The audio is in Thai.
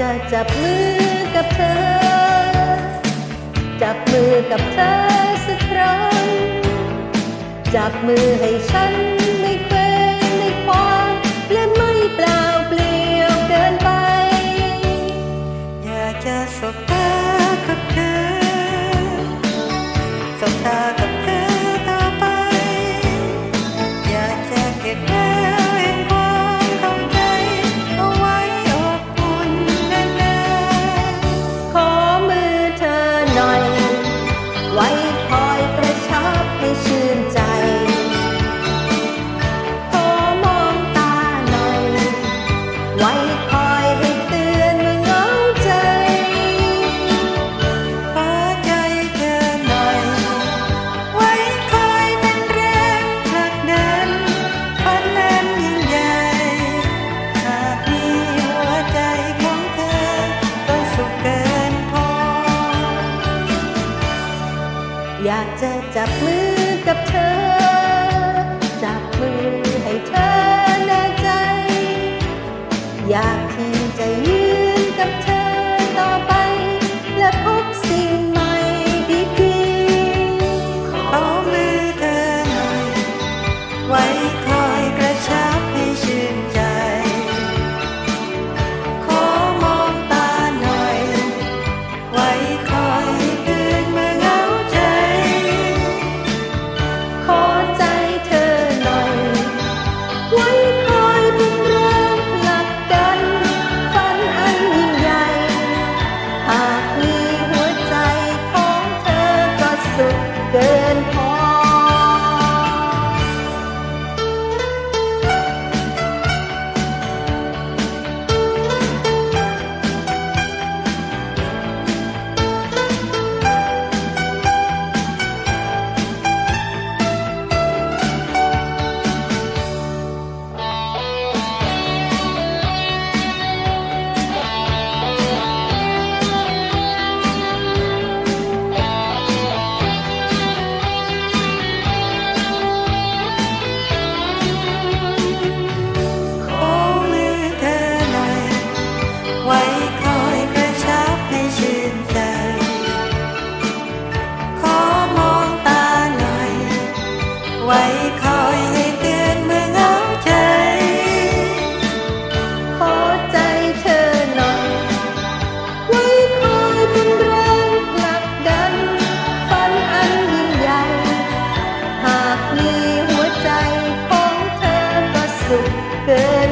จะจับมือกับเธอ จับมือกับเธอสักครั้ง จับมือให้ฉัน อยากจะจับมือกับเธอ จับมือให้เธอแน่ใจ อยาก เกินพอ คอยให้เตือนเมื่อเหงาใจ ขอใจเธอหน่อย ไว้คอยเป็นแรงผลักดัน ฝันอันยิ่งใหญ่ หากมีหัวใจของเธอก็สุขเกิน